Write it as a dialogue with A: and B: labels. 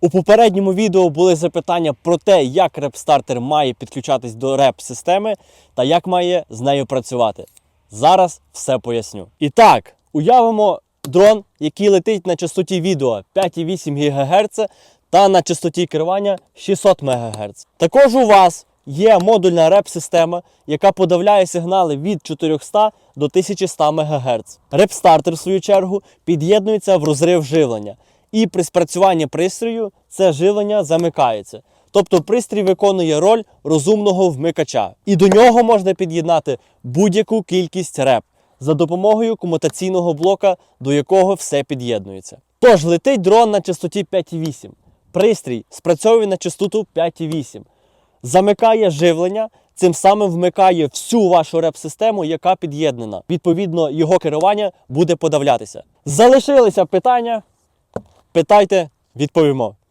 A: У попередньому відео були запитання про те, як реп-стартер має підключатись до реп-системи та як має з нею працювати. Зараз все поясню. І так, уявимо дрон, який летить на частоті відео 5,8 ГГц та на частоті керування 600 МГц. Також у вас є модульна реп-система, яка подавляє сигнали від 400 до 1100 МГц. Реп-стартер, в свою чергу, під'єднується в розрив живлення. І при спрацюванні пристрою це живлення замикається. Тобто пристрій виконує роль розумного вмикача. І до нього можна під'єднати будь-яку кількість реп за допомогою комутаційного блока, до якого все під'єднується. Тож летить дрон на частоті 5,8. Пристрій спрацьовує на частоту 5,8. Замикає живлення, цим самим вмикає всю вашу реп-систему, яка під'єднана. Відповідно, його керування буде подавлятися. Залишилися питання. Питайте, відповімо.